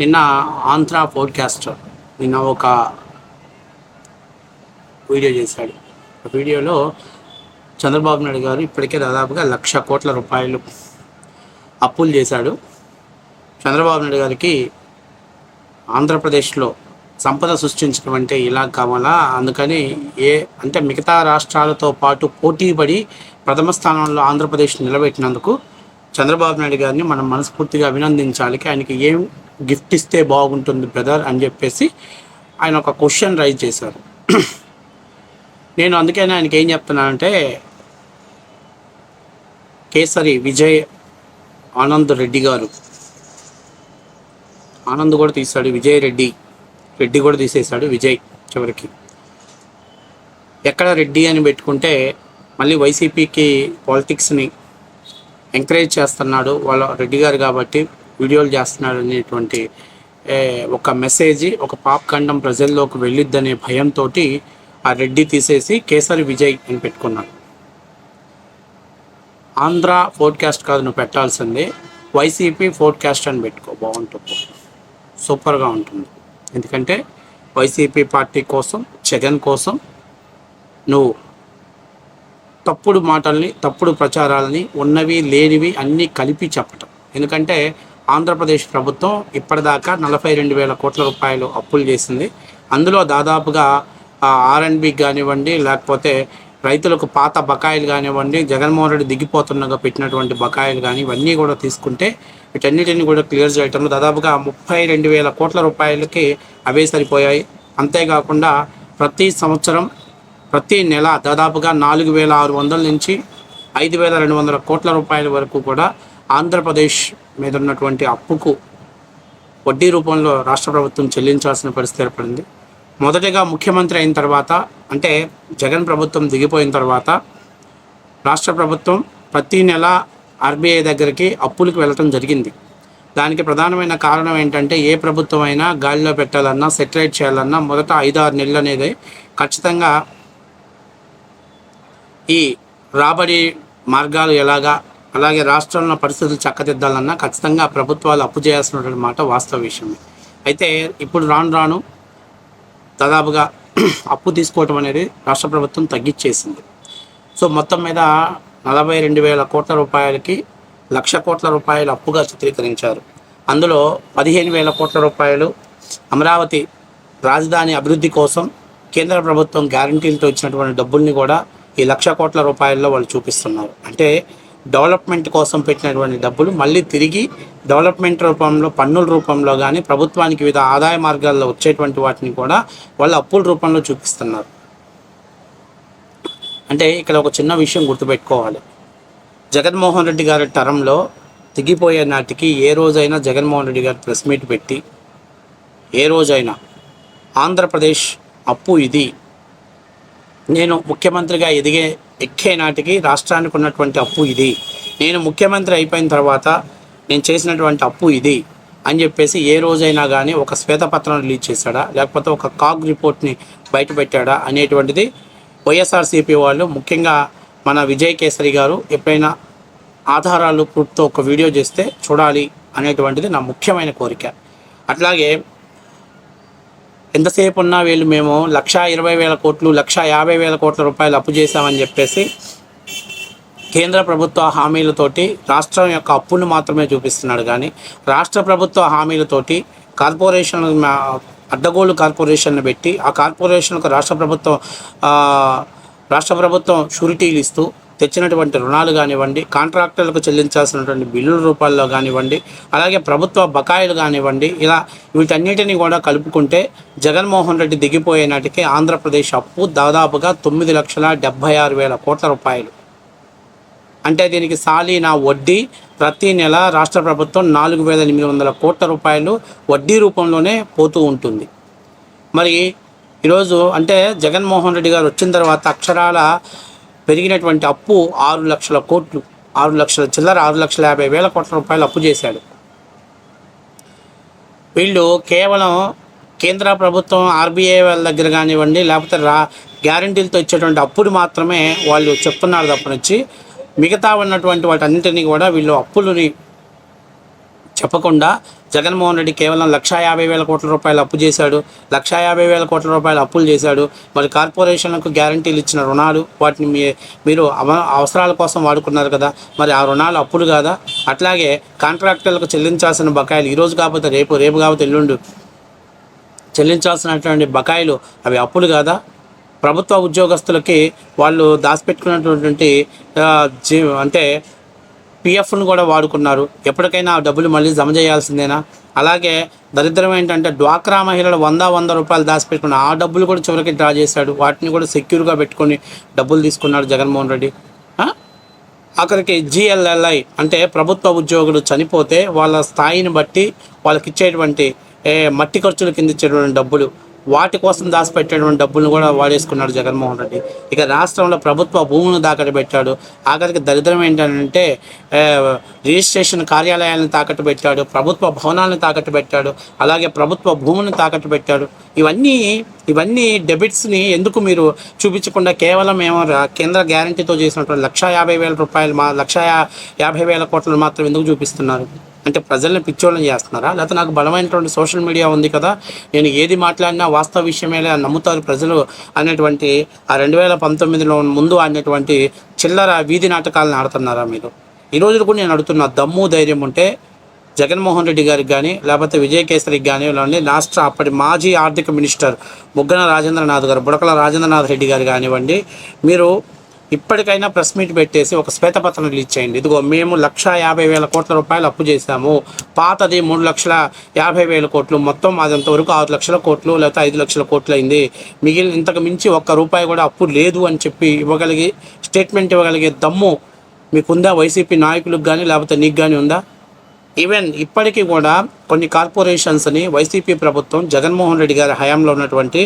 నిన్న ఆంధ్ర పోడ్కాస్టర్ నిన్న ఒక వీడియో చేశాడు. ఆ వీడియోలో చంద్రబాబు నాయుడు గారు ఇప్పటికే దాదాపుగా లక్ష కోట్ల రూపాయలు అప్పులు చేశాడు. చంద్రబాబు నాయుడు గారికి ఆంధ్రప్రదేశ్లో సంపద సృష్టించడం అంటే ఇలా కావాలా? అందుకని ఏ అంటే మిగతా రాష్ట్రాలతో పాటు పోటీపడి ప్రథమ స్థానంలో ఆంధ్రప్రదేశ్ నిలబెట్టినందుకు చంద్రబాబు నాయుడు గారిని మనం మనస్ఫూర్తిగా అభినందించాలి. ఆయనకి ఏం గిఫ్ట్ ఇస్తే బాగుంటుంది బ్రదర్ అని చెప్పేసి ఆయన ఒక క్వశ్చన్ రైజ్ చేశారు. నేను అందుకని ఆయనకి ఏం చెప్తున్నానంటే కేసరి విజయ్ ఆనంద్ రెడ్డి గారు. ఆనంద్ కూడా తీశాడు విజయ్ రెడ్డి. రెడ్డి కూడా తీసేశాడు విజయ్ చివరికి. ఎక్కడ రెడ్డి అని పెట్టుకుంటే మళ్ళీ వైసీపీకి పాలిటిక్స్ని ఎంకరేజ్ చేస్తున్నాడు వాళ్ళ రెడ్డి గారు కాబట్టి వీడియోలు చేస్తున్నారు అనేటువంటి ఒక మెసేజ్ ఒక పాప్ ఖండం ప్రజల్లోకి వెళ్ళిద్దనే భయంతో ఆ రెడ్డి తీసేసి కేసరి విజయ్ అని పెట్టుకున్నాడు. ఆంధ్ర ఫోడ్కాస్ట్ కాదు నువ్వు పెట్టాల్సింది. వైసీపీ ఫోడ్కాస్ట్ అని పెట్టుకో బాగుంటుంది. సూపర్గా ఉంటుంది. ఎందుకంటే వైసీపీ పార్టీ కోసం జగన్ కోసం నువ్వు తప్పుడు మాటల్ని తప్పుడు ప్రచారాలని ఉన్నవి లేనివి అన్నీ కలిపి చెప్పటం. ఎందుకంటే ఆంధ్రప్రదేశ్ ప్రభుత్వం ఇప్పటిదాకా నలభై రెండు వేల కోట్ల రూపాయలు అప్పులు చేసింది. అందులో దాదాపుగా ఆర్ఎన్బికి కానివ్వండి లేకపోతే రైతులకు పాత బకాయిలు కానివ్వండి జగన్మోహన్ రెడ్డి దిగిపోతుండగా పెట్టినటువంటి బకాయిలు కానీ ఇవన్నీ కూడా తీసుకుంటే వీటన్నిటిని కూడా క్లియర్ చేయటంలో దాదాపుగా ముప్పై రెండు వేల కోట్ల రూపాయలకి అవే సరిపోయాయి. అంతేకాకుండా ప్రతి సంవత్సరం ప్రతి నెల దాదాపుగా నాలుగు వేల ఆరు వందల నుంచి ఐదు వేల రెండు వందల కోట్ల రూపాయల వరకు కూడా ఆంధ్రప్రదేశ్ మీద ఉన్నటువంటి అప్పుకు వడ్డీ రూపంలో రాష్ట్ర ప్రభుత్వం చెల్లించాల్సిన పరిస్థితి ఏర్పడింది. మొదటగా ముఖ్యమంత్రి అయిన తర్వాత అంటే జగన్ ప్రభుత్వం దిగిపోయిన తర్వాత రాష్ట్ర ప్రభుత్వం ప్రతి నెల ఆర్బీఐ దగ్గరికి అప్పులకు వెళ్ళటం జరిగింది. దానికి ప్రధానమైన కారణం ఏంటంటే ఏ ప్రభుత్వం అయినా గాలిలో పెట్టాలన్నా సెటిలైట్ చేయాలన్నా మొదట ఐదు ఆరు నెలలు అనేది ఖచ్చితంగా ఈ రాబడి మార్గాలు ఎలాగా అలాగే రాష్ట్రంలో పరిస్థితులు చక్కదిద్దాలన్నా ఖచ్చితంగా ప్రభుత్వాలు అప్పు చేయాల్సినటువంటి మాట వాస్తవ విషయమే. అయితే ఇప్పుడు రాను రాను దాదాపుగా అప్పు తీసుకోవటం అనేది రాష్ట్ర ప్రభుత్వం తగ్గించేసింది సో మొత్తం మీద నలభై రెండు వేల కోట్ల రూపాయలకి లక్ష కోట్ల రూపాయలు అప్పుగా చిత్రీకరించారు. అందులో పదిహేను వేల కోట్ల రూపాయలు అమరావతి రాజధాని అభివృద్ధి కోసం కేంద్ర ప్రభుత్వం గ్యారంటీలతో ఇచ్చినటువంటి డబ్బుల్ని కూడా ఈ లక్ష కోట్ల రూపాయల్లో వాళ్ళు చూపిస్తున్నారు. అంటే డెవలప్మెంట్ కోసం పెట్టినటువంటి డబ్బులు మళ్ళీ తిరిగి డెవలప్మెంట్ రూపంలో పన్నుల రూపంలో కానీ ప్రభుత్వానికి వివిధ ఆదాయ మార్గాల్లో వచ్చేటువంటి వాటిని కూడా వాళ్ళు అప్పుల రూపంలో చూపిస్తున్నారు. అంటే ఇక్కడ ఒక చిన్న విషయం గుర్తుపెట్టుకోవాలి. జగన్మోహన్ రెడ్డి గారి టర్మ్లో దిగిపోయే నాటికి ఏ రోజైనా జగన్మోహన్ రెడ్డి గారు ప్రెస్ మీట్ పెట్టి ఏ రోజైనా ఆంధ్రప్రదేశ్ అప్పు ఇది నేను ముఖ్యమంత్రిగా ఎదిగే ఎక్కే నాటికి రాష్ట్రానికి ఉన్నటువంటి అప్పు ఇది. నేను ముఖ్యమంత్రి అయిపోయిన తర్వాత నేను చేసినటువంటి అప్పు ఇది అని చెప్పేసి ఏ రోజైనా కానీ ఒక శ్వేతపత్రం రిలీజ్ చేశాడా? లేకపోతే ఒక కాగ్ రిపోర్ట్ని బయటపెట్టాడా అనేటువంటిది వైఎస్ఆర్సీపీ వాళ్ళు ముఖ్యంగా మన విజయ్ కేసరి గారు ఎప్పుడైనా ఆధారాలు ప్రూఫ్తో ఒక వీడియో చేస్తే చూడాలి అనేటువంటిది నా ముఖ్యమైన కోరిక. అట్లాగే ఎంతసేపు ఉన్నా వీళ్ళు మేము లక్ష ఇరవై వేల కోట్లు లక్ష యాభై వేల కోట్ల రూపాయలు అప్పు చేశామని చెప్పేసి కేంద్ర ప్రభుత్వ హామీలతోటి రాష్ట్రం యొక్క అప్పును మాత్రమే చూపిస్తున్నాడు కానీ రాష్ట్ర ప్రభుత్వ హామీలతోటి కార్పొరేషన్ అడ్డగోలు కార్పొరేషన్ను పెట్టి ఆ కార్పొరేషన్కు రాష్ట్ర ప్రభుత్వం రాష్ట్ర ప్రభుత్వం షూరిటీలు ఇస్తూ తెచ్చినటువంటి రుణాలు కానివ్వండి కాంట్రాక్టర్లకు చెల్లించాల్సినటువంటి బిల్లుల రూపాల్లో కానివ్వండి అలాగే ప్రభుత్వ బకాయిలు కానివ్వండి ఇలా వీటన్నిటిని కూడా కలుపుకుంటే జగన్మోహన్ రెడ్డి దిగిపోయే నాటికి ఆంధ్రప్రదేశ్ అప్పు దాదాపుగా తొమ్మిది లక్షల డెబ్బై ఆరు వేల కోట్ల రూపాయలు. అంటే దీనికి సాలీనా వడ్డీ ప్రతి నెల రాష్ట్ర ప్రభుత్వం నాలుగు వేల ఎనిమిది వందల కోట్ల రూపాయలు వడ్డీ రూపంలోనే పోతూ ఉంటుంది. మరి ఈరోజు అంటే జగన్మోహన్ రెడ్డి గారు వచ్చిన తర్వాత అక్షరాల పెరిగినటువంటి అప్పు ఆరు లక్షల కోట్లు ఆరు లక్షల చిల్లర ఆరు లక్షల యాభై వేల కోట్ల రూపాయలు అప్పు చేశాడు. వీళ్ళు కేవలం కేంద్ర ప్రభుత్వం ఆర్బీఐ వాళ్ళ దగ్గర కానివ్వండి లేకపోతే రా గ్యారంటీలతో ఇచ్చేటువంటి అప్పులు మాత్రమే వాళ్ళు చెప్తున్నారు తప్పనిచ్చి. మిగతా ఉన్నటువంటి వాటన్నింటినీ కూడా వీళ్ళు అప్పులని చెప్పకుండా జగన్మోహన్ రెడ్డి కేవలం లక్షా యాభై వేల కోట్ల రూపాయలు అప్పు చేశాడు లక్షా యాభై వేల కోట్ల రూపాయలు అప్పులు చేశాడు మరి కార్పొరేషన్లకు గ్యారంటీలు ఇచ్చిన రుణాలు వాటిని మీ మీరు అవ- అవసరాల కోసం వాడుకున్నారు కదా మరి ఆ రుణాలు అప్పులు కాదా? అట్లాగే కాంట్రాక్టర్లకు చెల్లించాల్సిన బకాయిలు ఈరోజు కాకపోతే రేపు రేపు కాకపోతే ఎల్లుండు చెల్లించాల్సినటువంటి బకాయిలు అవి అప్పులు కాదా? ప్రభుత్వ ఉద్యోగస్తులకి వాళ్ళు దాచిపెట్టుకున్నటువంటి అంటే పిఎఫ్ను కూడా వాడుకున్నారు. ఎప్పటికైనా ఆ డబ్బులు మళ్ళీ జమ చేయాల్సిందేనా? అలాగే దరిద్రం ఏంటంటే డ్వాక్రా మహిళలు వంద వంద రూపాయలు దాచిపెట్టుకున్న ఆ డబ్బులు కూడా చివరికి డ్రా చేశాడు. వాటిని కూడా సెక్యూర్గా పెట్టుకొని డబ్బులు తీసుకున్నాడు జగన్మోహన్ రెడ్డి. అక్కడికి జిఎల్ఎల్ఐ అంటే ప్రభుత్వ ఉద్యోగులు చనిపోతే వాళ్ళ స్థాయిని బట్టి వాళ్ళకి ఇచ్చేటువంటి మట్టి ఖర్చుల కింద ఇచ్చేటువంటి డబ్బులు. వాటి కోసం దాచిపెట్టేటువంటి డబ్బులను కూడా వాడేసుకున్నాడు జగన్మోహన్ రెడ్డి. ఇక రాష్ట్రంలో ప్రభుత్వ భూములను తాకట్టు పెట్టాడు. ఆఖరికి దరిద్రం ఏంటంటే రిజిస్ట్రేషన్ కార్యాలయాలను తాకట్టు పెట్టాడు ప్రభుత్వ భవనాలను తాకట్టు పెట్టాడు అలాగే ప్రభుత్వ భూములను తాకట్టు పెట్టాడు. ఇవన్నీ ఇవన్నీ డెబిట్స్ని ఎందుకు మీరు చూపించకుండా కేవలం ఏమో కేంద్ర గ్యారంటీతో చేసినటువంటి లక్షా యాభై వేల రూపాయలు మా లక్షా యాభై వేల కోట్లు మాత్రం ఎందుకు చూపిస్తున్నారు? అంటే ప్రజల్ని పిచ్చోళ్ళని చేస్తున్నారా? లేకపోతే నాకు బలమైనటువంటి సోషల్ మీడియా ఉంది కదా నేను ఏది మాట్లాడినా వాస్తవ విషయమేలే అని నమ్ముతారు ప్రజలు అనేటువంటి ఆ రెండు వేల పంతొమ్మిదిలో ముందు ఆడినటువంటి చిల్లర వీధి నాటకాలను ఆడుతున్నారా మీరు? ఈ రోజులు కూడా నేను అడుగుతున్నా దమ్ము ధైర్యం ఉంటే జగన్మోహన్ రెడ్డి గారికి కానీ లేకపోతే విజయకేసరికి కానీ లేదంటే రాష్ట్ర అప్పటి మాజీ ఆర్థిక మినిస్టర్ బుగ్గన రాజేంద్రనాథ్ గారు బుడకల రాజేంద్రనాథ్ రెడ్డి గారు కానివ్వండి మీరు ఇప్పటికైనా ప్రెస్ మీట్ పెట్టేసి ఒక శ్వేతపత్రం రిలీజ్ చేయండి. ఇదిగో మేము లక్ష యాభై వేల కోట్ల రూపాయలు అప్పు చేశాము. పాతది మూడు లక్షల యాభై వేల కోట్లు మొత్తం అదంతవరకు ఆరు లక్షల కోట్లు లేకపోతే ఐదు లక్షల కోట్లు అయింది. మిగిలిన ఇంతకు మించి ఒక్క రూపాయి కూడా అప్పు లేదు అని చెప్పి ఇవ్వగలిగి స్టేట్మెంట్ ఇవ్వగలిగే దమ్ము మీకుందా? వైసీపీ నాయకులకు కానీ లేకపోతే నీకు కానీ ఉందా? ఈవెన్ ఇప్పటికీ కూడా కొన్ని కార్పొరేషన్స్ని వైసీపీ ప్రభుత్వం జగన్మోహన్ రెడ్డి గారి హయాంలో ఉన్నటువంటి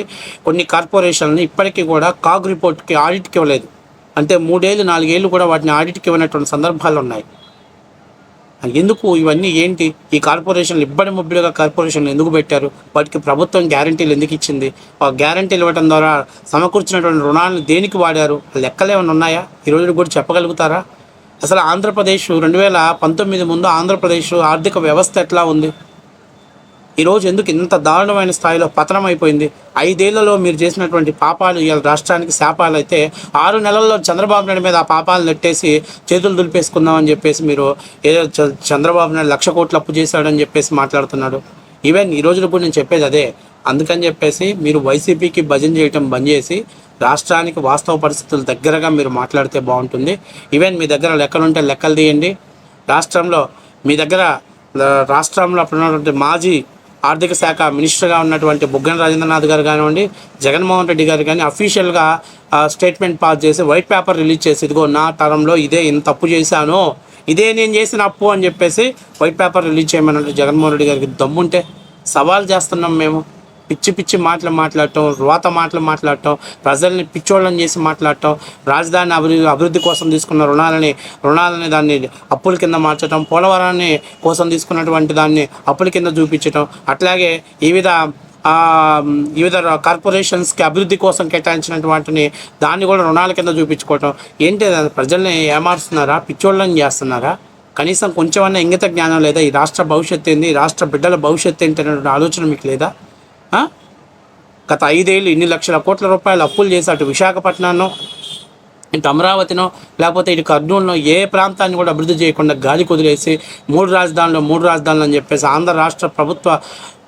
కొన్ని కార్పొరేషన్ని ఇప్పటికీ కూడా కాగ్ రిపోర్ట్కి ఆడిట్కి ఇవ్వలేదు. అంటే మూడేళ్ళు నాలుగేళ్ళు కూడా వాటిని ఆడిట్కి ఇవ్వనటువంటి సందర్భాలు ఉన్నాయి. ఎందుకు ఇవన్నీ ఏంటి? ఈ కార్పొరేషన్లు ఇబ్బడి ముబ్బడిగా కార్పొరేషన్లు ఎందుకు పెట్టారు? వాటికి ప్రభుత్వం గ్యారంటీలు ఎందుకు ఇచ్చింది? ఆ గ్యారంటీలు ఇవ్వడం ద్వారా సమకూర్చినటువంటి రుణాలను దేనికి వాడారు? లెక్కలు ఏమైనా ఉన్నాయా? ఈ కూడా చెప్పగలుగుతారా? అసలు ఆంధ్రప్రదేశ్ రెండు వేల పంతొమ్మిది ముందు ఆంధ్రప్రదేశ్ ఆర్థిక వ్యవస్థ ఎట్లా ఉంది? ఈరోజు ఎందుకు ఇంత దారుణమైన స్థాయిలో పతనం అయిపోయింది? ఐదేళ్ళలో మీరు చేసినటువంటి పాపాలు ఇవాళ రాష్ట్రానికి శాపాలు అయితే ఆరు నెలల్లో చంద్రబాబు నాయుడు మీద ఆ పాపాలు నెట్టేసి చేతులు దులిపేసుకుందామని చెప్పేసి మీరు ఏదో చంద్రబాబు నాయుడు లక్ష కోట్లు అప్పు చేశాడని చెప్పేసి మాట్లాడుతున్నాడు. ఈవెన్ ఈ రోజున కూడా నేను చెప్పేది అదే. అందుకని చెప్పేసి మీరు వైసీపీకి భజన చేయటం బంద్ చేసి రాష్ట్రానికి వాస్తవ పరిస్థితులు దగ్గరగా మీరు మాట్లాడితే బాగుంటుంది. ఈవెన్ మీ దగ్గర లెక్కలు ఉంటే లెక్కలు తీయండి. రాష్ట్రంలో మీ దగ్గర రాష్ట్రంలో అప్పుడు ఉన్నటువంటి మాజీ ఆర్థిక శాఖ మినిస్టర్గా ఉన్నటువంటి బుగ్గన రాజేంద్రనాథ్ గారు కానివ్వండి జగన్మోహన్ రెడ్డి గారు కానీ అఫీషియల్గా స్టేట్మెంట్ పాస్ చేసి వైట్ పేపర్ రిలీజ్ చేసి ఇదిగో నా తరంలో ఇదే ఇంత తప్పు చేశాను ఇదే నేను చేసిన అప్పు అని చెప్పేసి వైట్ పేపర్ రిలీజ్ చేయమన్నట్టు జగన్మోహన్ రెడ్డి గారికి దమ్ముంటే సవాల్ చేస్తున్నాం మేము. పిచ్చి పిచ్చి మాటలు మాట్లాడటం రోత మాటలు మాట్లాడటం ప్రజల్ని పిచ్చోళ్ళని చేసి మాట్లాడటం రాజధాని అభివృద్ధి అభివృద్ధి కోసం తీసుకున్న రుణాలని రుణాలని దాన్ని అప్పుల కింద మార్చడం పోలవరాన్ని కోసం తీసుకున్నటువంటి దాన్ని అప్పుల కింద చూపించటం అట్లాగే వివిధ వివిధ కార్పొరేషన్స్కి అభివృద్ధి కోసం కేటాయించినటువంటి వాటిని దాన్ని కూడా రుణాల కింద చూపించుకోవటం. ఏంటి ప్రజల్ని ఏమారుస్తున్నారా? పిచ్చోళ్ళని చేస్తున్నారా? కనీసం కొంచెమన్నా ఇంగిత జ్ఞానం లేదా? ఈ రాష్ట్ర భవిష్యత్తు ఏంది? ఈ రాష్ట్ర బిడ్డల భవిష్యత్తు ఏంటి? అనేటువంటి ఆలోచన మీకు లేదా? గత ఐదేళ్ళు ఇన్ని లక్షల కోట్ల రూపాయలు అప్పులు చేసి అటు విశాఖపట్నాన్నో ఇటు అమరావతినో లేకపోతే ఇటు కర్నూలునో ఏ ప్రాంతాన్ని కూడా అభివృద్ధి చేయకుండా గాలి కుదిలేసి మూడు రాజధానులు మూడు రాజధానులు అని చెప్పేసి ఆంధ్ర రాష్ట్ర ప్రభుత్వ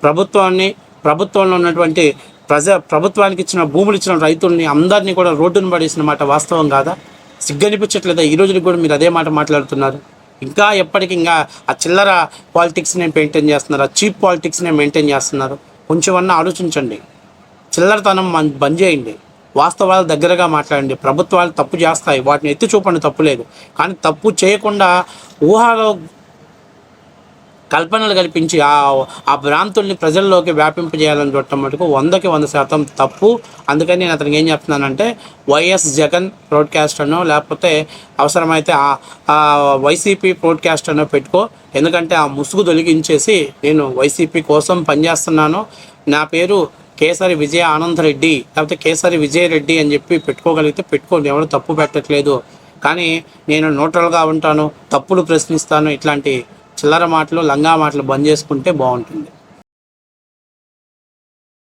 ప్రభుత్వాన్ని ప్రభుత్వంలో ఉన్నటువంటి ప్రజ ప్రభుత్వానికి ఇచ్చిన భూములు ఇచ్చిన రైతుల్ని అందరినీ కూడా రోడ్డును పడేసిన మాట వాస్తవం కాదా? సిగ్గనిపించట్లేదా? ఈ రోజుకి కూడా మీరు అదే మాట మాట్లాడుతున్నారు. ఇంకా ఎప్పటికి ఇంకా ఆ చిల్లర పాలిటిక్స్నే మెయింటైన్ చేస్తున్నారు ఆ చీప్ పాలిటిక్స్నే మెయింటైన్ చేస్తున్నారు. కొంచెమన్నా ఆలోచించండి. చిల్లరతనం మన- బంద్ చేయండి. వాస్తవాలు దగ్గరగా మాట్లాడండి. ప్రభుత్వాలు తప్పు చేస్తాయి. వాటిని ఎత్తి చూపండి. తప్పు లేదు. కానీ తప్పు చేయకుండా ఊహలో కల్పనలు కల్పించి ఆ ఆ భ్రాంతుల్ని ప్రజల్లోకి వ్యాపింపజేయాలని చూడటం మటుకు వందకి వంద శాతం తప్పు. అందుకని నేను అతనికి ఏం చెప్తున్నానంటే వైఎస్ జగన్ బ్రాడ్కాస్ట్ అనో లేకపోతే అవసరమైతే ఆ వైసీపీ బ్రాడ్కాస్ట్ అనో పెట్టుకో. ఎందుకంటే ఆ ముసుగు తొలగించేసి నేను వైసీపీ కోసం పనిచేస్తున్నాను. నా పేరు కేసరి విజయ ఆనందరెడ్డి లేకపోతే కేసరి విజయరెడ్డి అని చెప్పి పెట్టుకోగలిగితే పెట్టుకోండి. ఎవరు తప్పు పెట్టట్లేదు. కానీ నేను న్యూట్రల్గా ఉంటాను తప్పులు ప్రశ్నిస్తాను ఇట్లాంటి చిల్లర మాటలు లంగా మాటలు బంద్ చేసుకుంటే బాగుంటుంది.